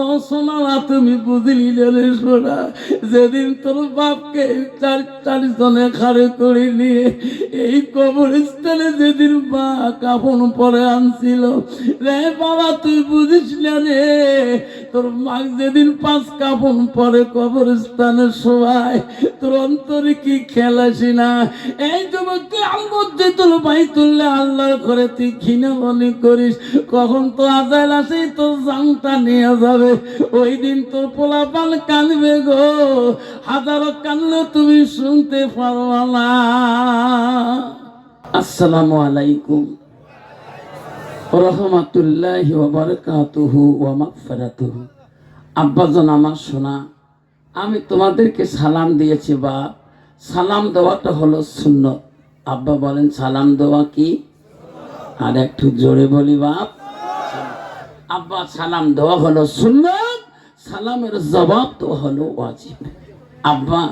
ও সোনারা তুমি বুঝলি রে সোনা, যেদিন তোর বাপকে চার চারজনে খাড়ে করে নিয়ে এই কবরস্থানে যেদিন বা কাফন পরে আনছিল, রে বাবা, তুই বুঝিস না রে? তোর মা যেদিন পাঁচ কাফন পরে কবরস্থানে শোয়ায়, তোর অন্তরে কি খেলাসি না? এই যুবক তুই আল মধ্যে তোর ভাই তুললে আল্লাহর করে তুই ঘৃণা মনে করিস, কখন তো আজাইল আসে তোর জাংটা নিয়ে যাবে। ওই দিন তোর পোলাপাল কাঁদবে গো। হাজারো কানলে তুমি শুনতে পারো না। আসসালামু আলাইকুম। রহমাতুল্লাহ আব্বাজন আমার শোনা আমি তোমাদেরকে সালাম দিয়েছি বা সালাম দেওয়াটা হলো সুন্নত। আব্বা বলেন, সালাম দেওয়া কি? আর একটু জোরে বলি, বাপ। আব্বা, সালাম দেওয়া হলো সুন্নত, সালামের জবাব দেওয়া হলো ওয়াজিব। আব্বা,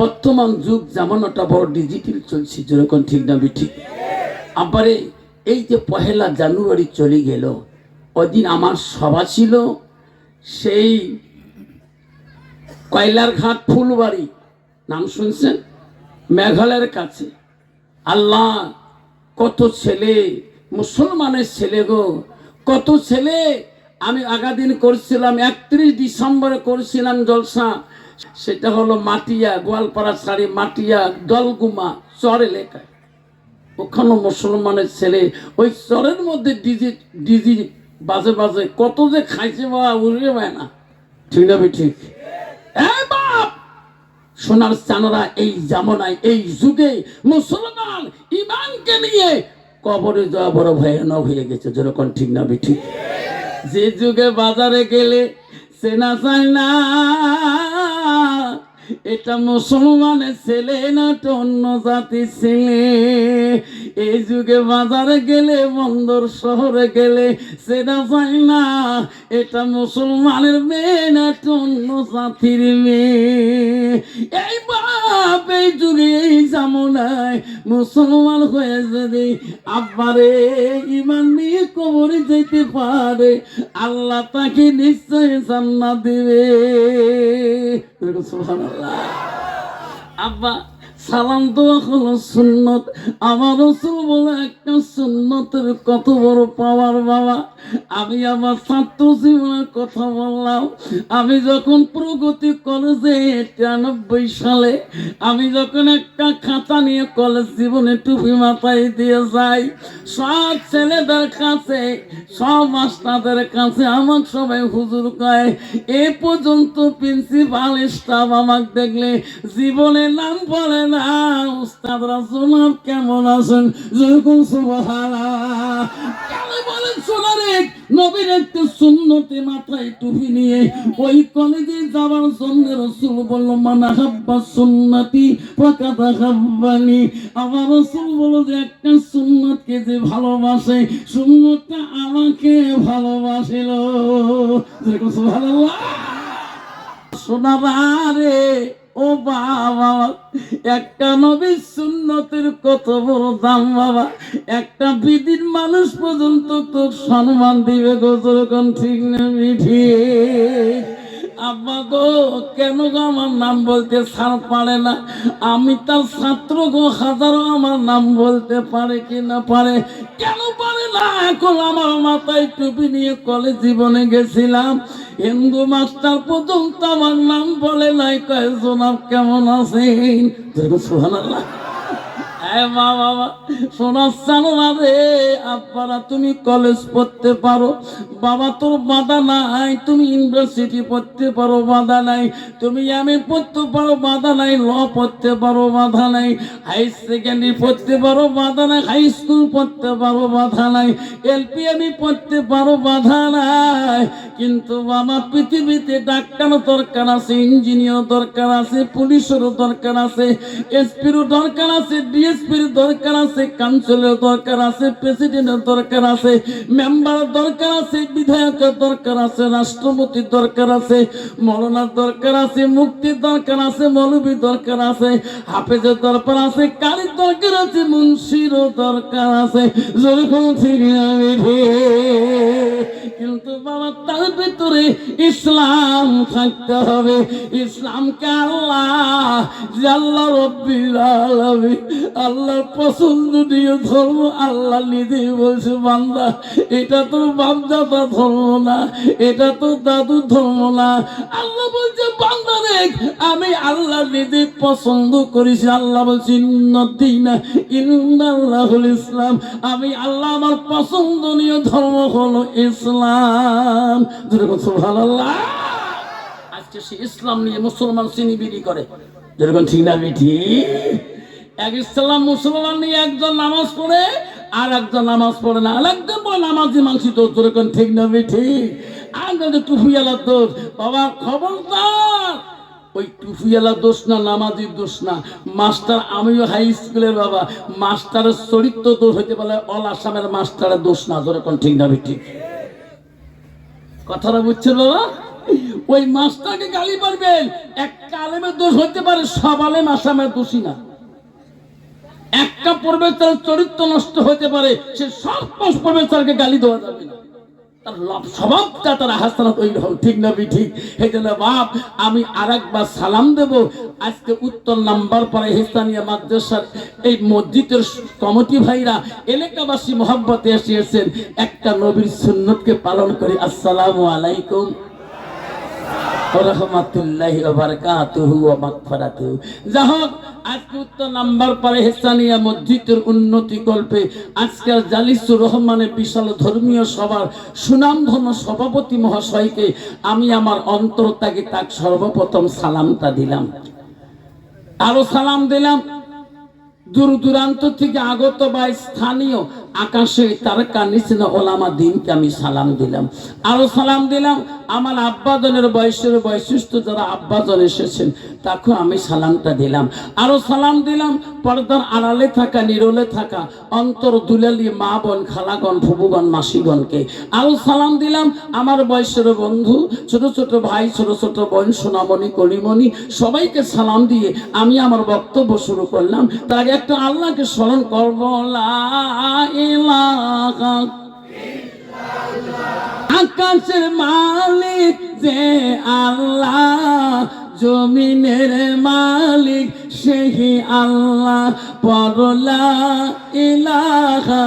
বর্তমান যুগ জামানাটা বড় ডিজিটাল চলছে, যেরকম ঠিক না ঠিক? আব্বারে এই যে পহেলা জানুয়ারি চলে গেল, ওদিন আমার সভা ছিল, সেই কয়লার ঘাট ফুলবাড়ি, নাম শুনছেন? মেঘালয়ের কাছে। আল্লাহ, কত ছেলে, মুসলমানের ছেলে গো কত ছেলে আমি আগাদিন করছিলাম, একত্রিশ ডিসেম্বরে করেছিলাম জলসা। সেটা হলো মাটিয়া, গোয়ালপাড়া শাড়ি, মাটিয়া, দলগুমা, চর এলাকায় ওখানে মুসলমানের ছেলে, ওই চরের মধ্যে ডিজি ডিজি বাজে বাজে, কত যে খাইছে বাবা বুঝতে পায় না। ঠিক না ঠিক? বাপ! সোনার চানরা এই জামনায়, এই যুগে মুসলমান ইমানকে নিয়ে কবরে যাওয়া বড় ভয়ানক হয়ে গেছে, যেরকম ঠিক না ঠিক যে যুগে বাজারে গেলে সেনা চায় না। এটা মুসলমানের ছেলে না তো অন্য জাতির ছেলে? এই যুগে বাজারে গেলে, বন্দর শহরে গেলে সেটা চাই না। এটা মুসলমানের মেয়ে না তো অন্য জাতির মেয়ে? এই বাপ এই যুগে এই জামনায় মুসলমান হয়ে যদি আব্বারে ইমান নিয়ে কবরে যেতে পারে, আল্লাহ তাকে নিশ্চয় জান্নাত দিবে। সুবহানাল্লাহ। আব্বা সালাম দেওয়া হলো সুন্নত। আমার রসুল বলে একটা সুন্নতের কত বড় পাওয়ার বাবা। আমি আমার ছাত্র জীবনের কথা বললাম। আমি যখন প্রগতি কলেজে তিরানব্বই সালে আমি যখন একটা খাতা নিয়ে কলেজ জীবনে টুপি মাথায় দিয়ে যাই, সব ছেলেদের কাছে, সব মাস্টারদের কাছে আমাকে সবাই হুজুর কয়, এ পর্যন্ত প্রিন্সিপাল স্টাফ আমাকে দেখলে জীবনে নাম বলে না উস্তাদরা সোনার কেমন আছেন? যেরকম সুবহানাল্লাহ। কেন বলেন সোনারে নবীর একটু সুন্নতি মাথায় টুপি নিয়ে ওই কলেজে যাওয়ার জন্য রসুল বলল, মানা হাব্বা সুন্নতি প্রকাতা হাব্বানি আমার রসুল বলল যে, একটা সুন্নতকে যে ভালোবাসে, সুন্নতটা আমাকে ভালোবাসিল। যেরকম সুবহানাল্লাহ। সোনারে ও বাবা, একটা নবী সুন্নতের কত বড় দাম বাবা। একটা বিদিন মানুষ পর্যন্ত তোর সম্মান দিবে গোচর ঠিক না মিঠি। আব্বা গো, কেন গো আমার নাম বলতে সার পারে না? আমি তার ছাত্র গো, হাজারো আমার নাম বলতে পারে কি না পারে? কেন পারে না? এখন আমার মাথায় টুপি নিয়ে কলেজ জীবনে গেছিলাম। হিন্দু মাস্টার পর্যন্ত আমার নাম বলে নাই কয় জনাব কেমন আছেন? সুবহানাল্লাহ। হ্যাঁ আব্বারা তুমি কলেজ পড়তে পারো, বাবা তোর বাধা নাই, তুমি ইউনিভার্সিটি পড়তে পারো, বাধা নাই। তুমি এম পড়তে পারো, বাধা নাই ল পড়তে পারো, বাধা নাই। হাই সেকেন্ডারি পড়তে পারো, বাধা নাই। হাই স্কুল পড়তে পারো, বাধা নাই। এলপিএমই পড়তে পারো, বাধা নাই। কিন্তু বাবা পৃথিবীতে ডাক্তার দরকার আছে ইঞ্জিনিয়ার দরকার আছে পুলিশেরও দরকার আছে এসপিরও দরকার আছে ডিএসপির দরকার আছে কাউন্সিলের দরকার আছে প্রেসিডেন্টের দরকার আছে মেম্বার দরকার আছে বিধায়কের দরকার আছে রাষ্ট্রপতির দরকার আছে মৌলানার দরকার আছে মুক্তির দরকার আছে মৌলবীর দরকার আছে হাফেজের দরকার আছে কারির দরকার আছে মুন্সিরও দরকার আছে কিন্তু বাবা তার ভিতরে ইসলাম থাকতে হবে। ইসলামকে আল্লাহ যে আল্লাহ রব্বিল আলামিন আল্লাহর পছন্দনীয় ধর্ম আল্লাহ নিজেই বলছে, বান্দা, এটা তো বাপদাদা ধর্ম না, এটা তো দাদু ধর্ম না। আল্লাহ বলছে, বান্দা দেখ, আমি আল্লাহ নিজে পছন্দ করেছি। আল্লাহ বলছি, ইন্নদ্দিনা ইন্নাল্লাহুল ইসলাম, আমি আল্লাহ আমার পছন্দনীয় ধর্ম হলো ইসলাম। আজকে সে ইসলাম নিয়ে মুসলমান চিনিবিড়ি করে। যেরকম ঠিক না এক ইসলাম মুসলমান নিয়ে একজন নামাজ পড়ে, আর একজন নামাজ পড়ে না। আর একজন তো যেরকম ঠিক না আমিও হাই স্কুলের বাবা। মাস্টারের চরিত্র দোষ হইতে পারে অল আসামের মাস্টারের দোষ না যেরকম ঠিক না বেঠি কথাটা বুঝছেন বাবা? ওই মাস্টারকে গালি পারবেন একটা আলেমের দোষ হইতে পারে, সব আলেম আসামের দোষী না। একটা প্রবেশ চরিত্র নষ্ট হতে পারে, সে সব প্রবেশ গালি দেওয়া যাবে না। তার স্বভাবটা তারা ঠিক না ঠিক? সেই জন্য বাপ আমি আর একবার সালাম দেব। আজকে উত্তর নাম্বার পরে হিস্তানিয়া মাদ্রাসার এই মসজিদের কমিটি ভাইরা এলাকাবাসী মোহাম্মতে এসেছেন। একটা নবীর সুন্নতকে পালন করে। আসসালামু আলাইকুম। ওয়া বারাকাতুহু ওয়া মাগফিরাতুহু। যা হোক, আজকে উত্তর নাম্বার পারে হেসানিয়া মসজিদের উন্নতি জালিসুর রহমানের বিশাল ধর্মীয় সভার সুনামধন্য সভাপতি মহাশয়কে আমি আমার অন্তর তাকে তাক সর্বপ্রথম সালামটা দিলাম। আরও সালাম দিলাম। দূর দূরান্ত থেকে আগত বা স্থানীয় আকাশে তারকা নিচে ওলামা দিনকে আমি সালাম দিলাম। আরও সালাম দিলাম। আমার আব্বাজনের বয়সের বৈশিষ্ট্য যারা আব্বাজন এসেছেন তাকে আমি সালামটা দিলাম। আরও সালাম দিলাম, পর্দার আড়ালে থাকা, নিরলে থাকা, অন্তর দুলালি মা বোন, খালাগণ ফুবুগণ মাসিগণকে। আরও সালাম দিলাম আমার বয়সের বন্ধু, ছোট ছোট ভাই, ছোট ছোট বোন, সোনামণি কলিমণি সবাইকে সালাম দিয়ে আমি আমার বক্তব্য শুরু করলাম। তার আগে একটা আল্লাহকে স্মরণ করব, লা আকাশের মালিক যে আল্লাহ, জমিনের মালিক সেহি আল্লাহ, পরলা ইলাহা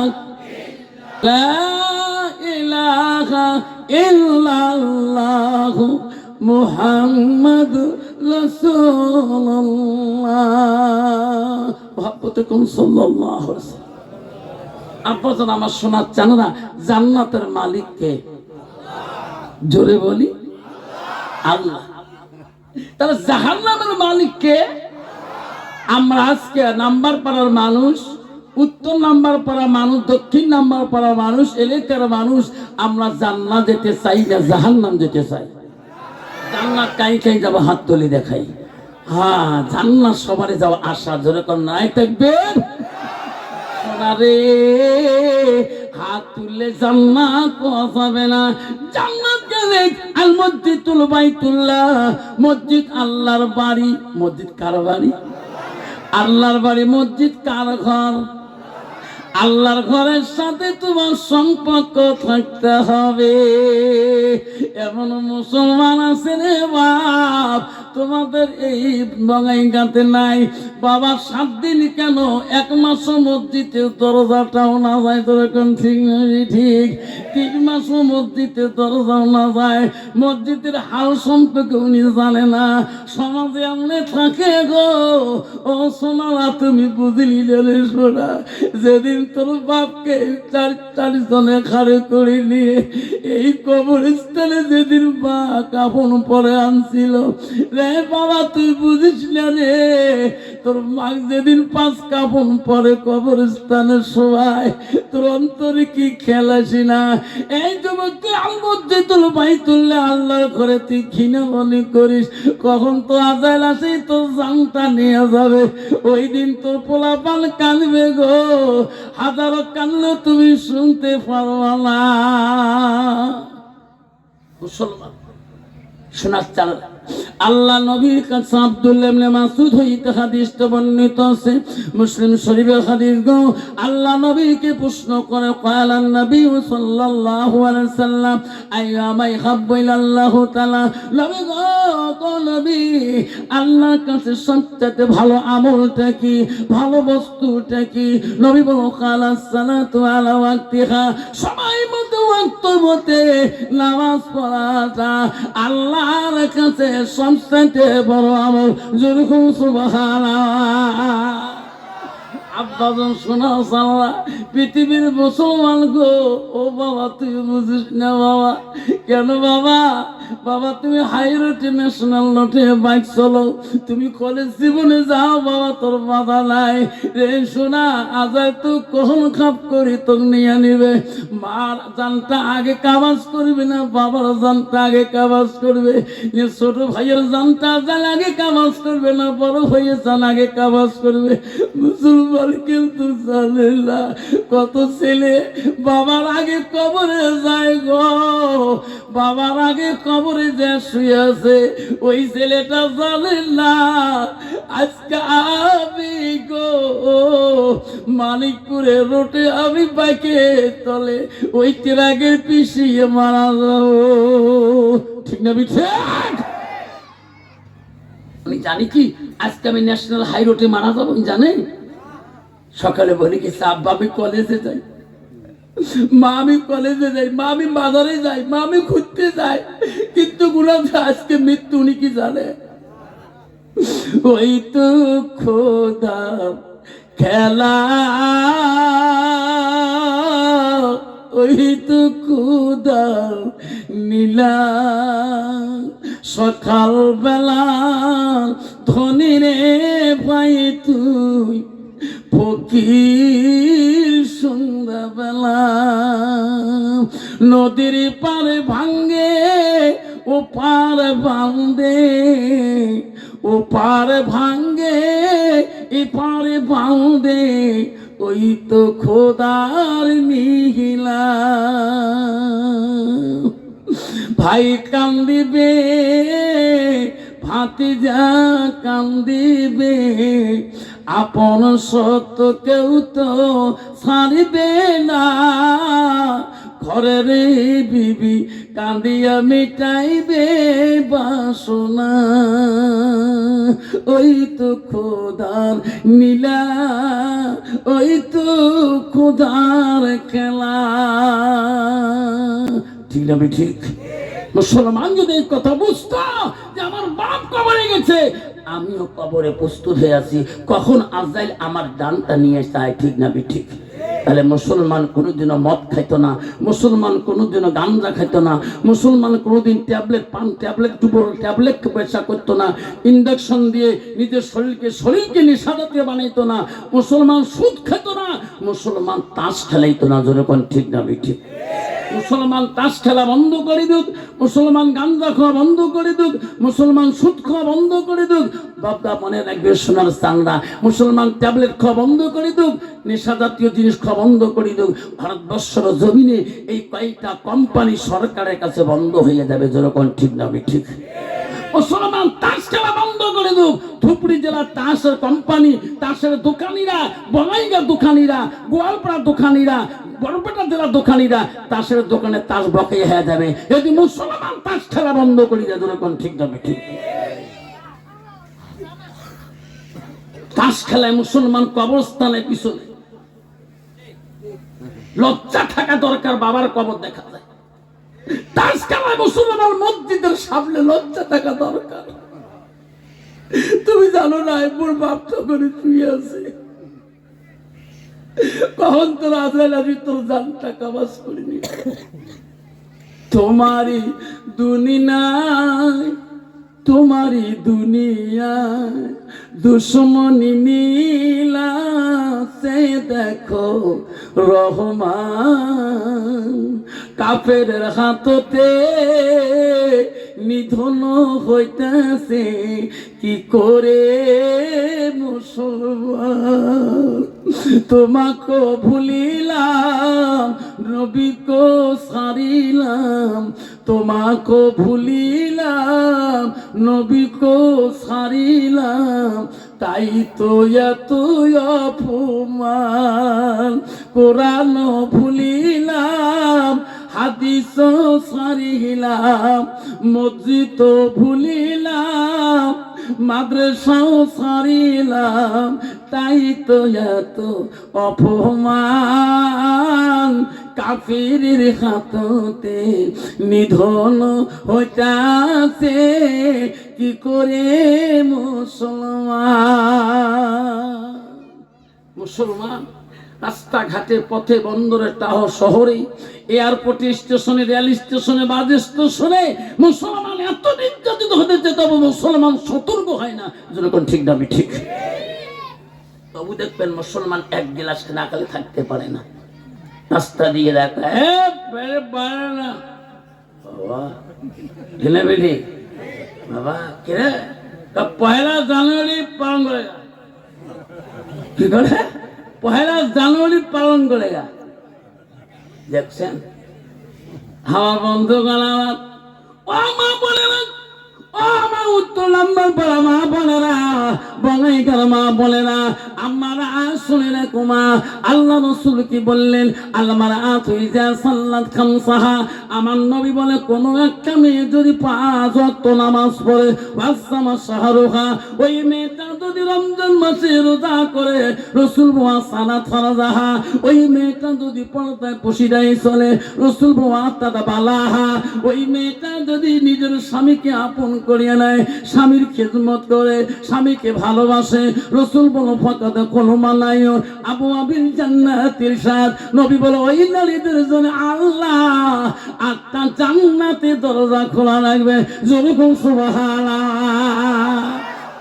ইলাহা ইল্লাল্লাহ মুহাম্মদ রাসূলুল্লাহ। আমার শোনার চান না, জান্নাতের মালিককে জোরে বলি। আল্লাহ। তাহলে জাহান্নামের মালিককে আমরা আজকে নাম্বার পাড়ার মানুষ, উত্তর নাম্বার পাড়া মানুষ, দক্ষিণ নাম্বার পাড়ার মানুষ, এলাকার মানুষ, আমরা জান্নাত যেতে চাই না, জাহান্নাম যেতে চাই। জান্নাত কাই কাই যাব, হাত তুলে দেখাই। হ্যাঁ জান্নাত সবারই যাওয়া আশা, জোরে কর নাই থাকবেন? সোনারে হাত তুললে জান্নাত পৌঁছাবে না। জান্নাত আল মসজিদুল বাইতুল্লাহ। মসজিদ আল্লাহর বাড়ি, মসজিদ কার বাড়ি? আল্লাহর বাড়ি, মসজিদ কার ঘর? আল্লাহর ঘরের সাথে তোমার সম্পর্ক থাকতে হবে। এমন মুসলমান আছে রে বাপ তোমাদের এই বঙ্গাইগাতে নাই। বাবা, সাত দিন কেন এক মাস মসজিদের দরজাটাও না যায়? তোর এখন ঠিক ঠিক? তিন মাস মসজিদের দরজাও না যায়। মসজিদের হাল সম্পর্কে উনি জানে না। সমাজে আমনে থাকে গো। ও সোনারা, তুমি বুঝলি রে সোনা। যেদিন তোর বাপকে চার চারজনে খাড়ে করে নিয়ে এই কবরস্থানে যেদিন বা কাপড় পরে আনছিল রে বাবা, তুই বুঝিস না রে? তোর মা যেদিন পাঁচ কাপড় পরে কবরস্থানে সবাই তোর অন্তরে কি খেলাসি না? এই যুবক তুই আল মধ্যে তোর ভাই তুললে আল্লাহর ঘরে তুই ঘৃণা মনে করিস। কখন তো আজাইল আসে, তোর জানটা নিয়ে যাবে। ওই দিন তোর পোলা পাল কাঁদবে গো। হাজারো কানলেও তুমি শুনতে পারবা না। মুসলমান, শোনার চাল আল্লাহ নবীর কাছে আব্দুল্লাহ ইবনে মাসউদ হইতে হাদিসটা বর্ণিত আছে। মুসলিম শরীফের হাদিস গো আল্লাহ নবীকে প্রশ্ন করে কালান নবী সাল্লাল্লাহু আলাইহি সাল্লাম আইয়ামাই হাব্বু ইলাল্লাহু তাআলা? নবী গো গো নবী, আল্লাহর কাছে সবচেয়ে ভালো আমলটা কি? ভালো বস্তুটা কি? নবী বলো কালাস সালাতু আলা ওয়াক্তিহা। সময় মতো, ওয়াক্ত মতে নামাজ পড়াটা আল্লাহর কাছে সবচেয়ে বড় আমল যেরকম সুবাহান শোনা সাল্লা পৃথিবীর মুসলমান গো। ও বাবা, তুই বুঝিস না বাবা। কেন বাবা? বাবা, তুমি হাই ন্যাশনাল রোডে বাইক চলো। তুমি কলেজ জীবনে যাও, বাবা, তোর বাধা নাই। রে, শোনা আজায় তো কখন খাপ করি তোর নিয়ে নিবে? মার জানটা আগে কাবাজ করবে না, বাবার জানটা আগে কাবাজ করবে। ছোট ভাইয়ের জানটা জান আগে কাবাজ করবে না, বড় ভাইয়ের জান আগে কাবাজ করবে। মুসলমান কিন্তু জানে না কত ছেলে বাবার আগে কবরে যায় গো। বাবার আগে কবরে যে শুয়ে আছে, ওই ছেলেটা জানে না, আজকে আমি গো মানিকপুরে রোটে আমি বাইকে তলে ওই ট্রাকের পিছিয়ে মারা যাব। ঠিক না বিঠে আমি জানি কি, আজকে আমি ন্যাশনাল হাই রোডে মারা যাব জানেন সকালে বলি কি আব্বা আমি কলেজে যাই। মা আমি কলেজে যাই মা আমি বাজারে যাই মা আমি ঘুরতে যাই কিন্তু গুলাম আজকে মৃত্যু, উনি কি জানে? ওই তো খোদা খেলা। ওই তো খুদা নীলা। সকাল বেলা ধনী রে ভাই তুই ফকির। সন্ধ্যাবেলা। নদীর পারে ভাঙ্গে ও পার বাঁধে ও পার ভাঙ্গে এ পারে বাঁধে ওই তো খোদার মিহিলা। ভাই কান্দিবে, ভাতিজা কান্দিবে আপন সত্য কেউ তো ছাড়িবে না। ঘরের বিবি কান্দিয়া মিটাইবে বাসনা। ওই তো খোদার নীলা ওই তো খোদার খেলা। ঠিক না ঠিক? মুসলমান যদি কথা বুঝতো যে আমার বাপ কবরে গেছে আমিও কবরে প্রস্তুত হয়ে আছি। কখন আজাইল আমার ডানটা নিয়ে যায় ঠিক না ঠিক? তাহলে মুসলমান কোনোদিনও মদ খাইতো না, মুসলমান কোনোদিনও গাঞ্জা খাইতো না, মুসলমান কোনোদিন ট্যাবলেট, পান ট্যাবলেট টুবর ট্যাবলেট পয়সা করতো না, ইন্ডাকশন দিয়ে নিজের শরীরকে শরীরকে নিঃসাদাতে বানাইতো না, মুসলমান সুদ খেত না, মুসলমান তাস খেলাইতো না যেরকম ঠিক না ঠিক? মুসলমান তাস খেলা বন্ধ করে দিক, মুসলমান গান্দা খাওয়া বন্ধ করে দিক, মুসলমান সুদ খাওয়া বন্ধ করে দিক, বাপদা মনে রাখবে সোনার স্থানরা মুসলমান ট্যাবলেট খাওয়া বন্ধ করে দিক নেশা জাতীয় জিনিস খাওয়া বন্ধ করে দিক, ভারতবর্ষের জমিনে এই কয়েকটা কোম্পানি সরকারের কাছে বন্ধ হয়ে যাবে যেরকম ঠিক না ঠিক। মুসলমান তাস খেলা বন্ধ করে দুক ধুপড়ি জেলার তাসের কোম্পানি তাসের দোকানিরা বনাইগা দোকানিরা, গোয়ালপাড়া দোকানিরা, বড়পেটা জেলার দোকানিরা তাসের দোকানে তাস বকে হয়ে যাবে। যদি মুসলমান তাস খেলা বন্ধ করি যায় যেরকম ঠিক যাবে ঠিক তাস খেলায় মুসলমান কবরস্থানে পিছনে লজ্জা থাকা দরকার, বাবার কবর দেখা যায়। খেলায় মুসলমান মসজিদের সামনে লজ্জা থাকা দরকার। তুমি জানো না মোর বাপ তো করে শুয়ে আছে। কখন তোর আজরাইল আমি তোর জানটা কাবাস করিনি। তোমারই দুনিয়ায় তোমারই দুনিয়ায় দুশ্মনী নীলা সে দেখো রহমান। কাফের হাততে নিধন হইতেছে, কি করে মুসলমান? তোমাকে ভুলিলাম, নবীকে সারিলাম তোমাকে ভুলিলাম, নবীকে সারিলাম তাই তো এত অপমান। কোরআন ভুলিলাম, হাদিস সারিলাম মসজিদ ভুলিলাম, মাদ্রাসাও সারিলাম তাই তো এত অপমান। কাফিরের হাততে নিধন হইতাছে, কি করে মুসলমান? মুসলমান, রাস্তাঘাটে, পথে, বন্দরে, টাহ শহরে, এয়ারপোর্ট, স্টেশনে, রেল স্টেশনে বাস স্টেশনে মুসলমান এত নির্যাতিত হতে তবে মুসলমান সতর্ক হয় না। যেরকম ঠিক দাবি ঠিক। তবু দেখবেন মুসলমান এক গিলাস না খালে থাকতে পারে না। রাস্তা দিয়ে দেখা, এ, বেড়ে পারে না। বাবা, ঢিলে বেড়ে বাবা কিরে তা পয়লা জানুয়ারি পালন করে গা। কি করে? পয়লা জানুয়ারি পালন করে গা দেখছেন? আমার বন্ধু আমার, ও মা বলে না ও আমার উত্তর নাম্বার পড়া মা বলে না বঙ্গাইকার মা না। আমারা শুনে না কুমা, আল্লাহ রসুল কি বললেন? আল্লাহ তুই যা সাল্লাত খামসাহা। আমার নবী বলে, কোন একটা মেয়ে যদি পাঁচ ওয়াক্ত নামাজ পড়ে বাসামা শাহরুখা, ওই মেয়েটা যদি রমজান মাসে রোজা করে, রসুল বোয়া সালাত ফরাজাহা, ওই মেয়েটা যদি পর্দায় পশিদাই চলে, রসুল বোয়া তাদা বালাহা, ওই মেয়েটা যদি নিজের স্বামীকে আপন করিয়া নেয়, স্বামীর খেদমত করে, স্বামীকে ভালোবাসে। রসুল বলো ফকাতে নাই আবু আবির জান্নাতের সাথ নবী বলো, ওই নারীদের জন্য আল্লাহ আত্মা জান্নাতে দরজা খোলা রাখবে। যেরকম সুবাহ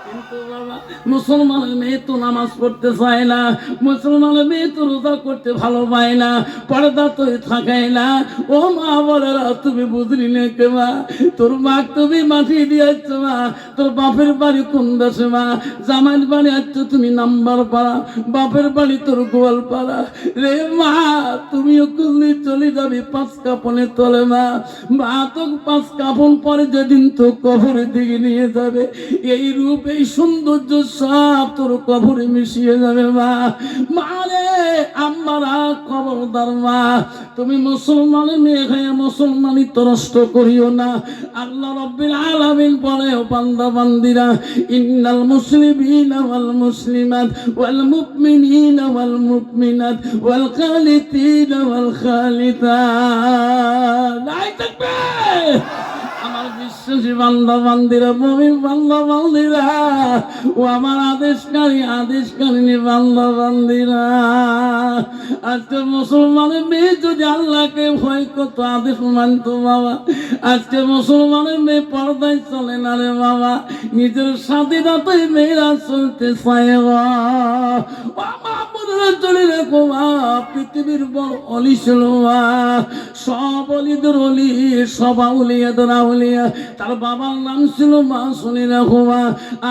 কিন্তু বাবা মুসলমানের মেয়ে তো নামাজ পড়তে চায় না মুসলমানের মেয়ে তো রোজা করতে ভালো পায় না, পর্দা তো থাকায় না। ও মা বলেরা তুমি বুঝলি না কে মা? তোর মা তুমি মাটি দিয়েছ মা, তোর বাপের বাড়ি কোন দেশে মা? জামাইয়ের বাড়ি আছ তুমি নাম্বার পাড়া, বাপের বাড়ি তোর গোয়াল পাড়া। রে মা, তুমিও কুললি চলে যাবি পাঁচ কাপনে তলে মা। মা তো পাঁচ কাপন পরে যেদিন তো কবরের দিকে নিয়ে যাবে। এই রূপ, এই সৌন্দর্য সব তোর কবরে মিশিয়ে যাবে, মা। মারে আমারা খবরদার, মা। তুমি মুসলমানের মেয়ে হয়ে মুসলমানি তরষ্ট করিও না। আল্লাহ রব্বিল আলামিন বলে, ও বান্দা, বান্দিরা, ইন্নাল মুসলিমিনা ওয়াল মুসলিমাত ওয়াল মুমিনিনা ওয়াল মুমিনাত ওয়াল খালিতিনা ওয়াল খালিতাত নাই থাকবে আমার বিশ্বাসী বান্দা বান্দিরা মমিন বান্দা বান্দিরা ও আমার আদেশকারী আদেশকারী বান্দা বান্দিরা আজকে মুসলমানের মেয়ে যদি আল্লাহকে ভয় করত, আদেশ মানত বাবা। আজকে মুসলমানের মেয়ে পর্দায় চলে না রে বাবা। নিজের স্বাধীনতায় মেয়েরা চলতে চায় গো। চলে অলি ছিল সব অলিদের অলি সব আউলিয়াদের আউলিয়া তার বাবার নাম ছিল মা শুনি রাখো মা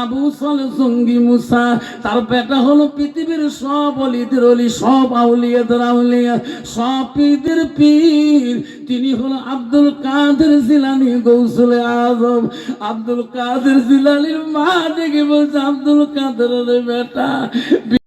আবু সালে সঙ্গী মুসা, তার বেটা হলো পৃথিবীর সব অলিদের অলি সব আউলিয়াদের আউলিয়া সব পীরদের পীর তিনি হলো আব্দুল কাদের জিলানি গৌসুলে আজম। আব্দুল কাদের জিলানির মা দেখে বলছে আব্দুল? কাদের বেটা